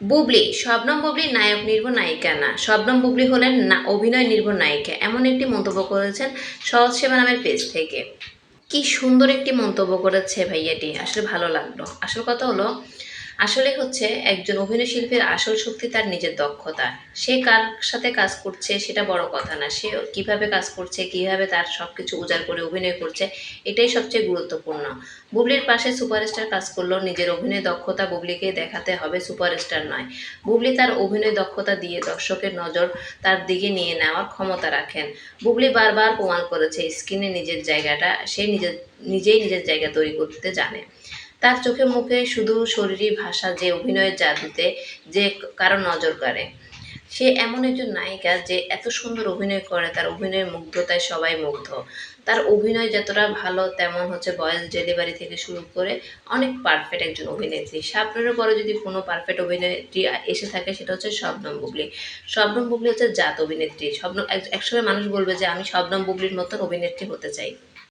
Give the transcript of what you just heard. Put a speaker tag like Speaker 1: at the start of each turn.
Speaker 1: বুবলি, শবনম বুবলি নায়ক নির্ভর নায়িকা না। শবনম বুবলি হলেন না, অভিনয় নির্ভর নায়িকা। এমন একটি মন্তব্য করেছেন সহজ সেবা নামের পেজ থেকে। কি সুন্দর একটি মন্তব্য করেছে ভাইয়াটি আসলে ভালো লাগল। আসল কথা হলো আসলে হচ্ছে একজন অভিনয় শিল্পীর আসল শক্তি তার নিজের দক্ষতা। সে কার সাথে কাজ করছে সেটা বড় কথা না। সে কীভাবে কাজ করছে, কীভাবে তার সব কিছু উজাড় করে অভিনয় করছে, এটাই সবচেয়ে গুরুত্বপূর্ণ। বুবলির পাশে সুপারস্টার কাজ করলেও নিজের অভিনয় দক্ষতা বুবলিকে দেখাতে হবে সুপারস্টার নয়। বুবলি তার অভিনয় দক্ষতা দিয়ে দর্শকের নজর তার দিকে নিয়ে নেওয়ার ক্ষমতা রাখেন। বুবলি বারবার প্রমাণ করেছে স্ক্রিনে নিজের জায়গাটা, সে নিজের নিজেই নিজের জায়গা তৈরি করতে জানে। তার চোখে মুখে শুধু শরীরী ভাষা যে অভিনয়ের জাদুতে যে কারও নজর কাড়ে। সে এমন একজন নায়িকা যে এত সুন্দর অভিনয় করে, তার অভিনয়ের মুগ্ধতায় সবাই মুগ্ধ। তার অভিনয় যতটা ভালো, তেমন হচ্ছে ভয়েস ডেলিভারি থেকে শুরু করে অনেক পারফেক্ট একজন অভিনেত্রী। শাবনুরের পরে যদি কোনো পারফেক্ট অভিনেত্রী এসে থাকে, সেটা হচ্ছে শবনম বুবলি। শবনম বুবলি হচ্ছে জাত অভিনেত্রী। এক- একসময় মানুষ বলবে যে, আমি শবনম বুবলির মতন অভিনেত্রী হতে চাই।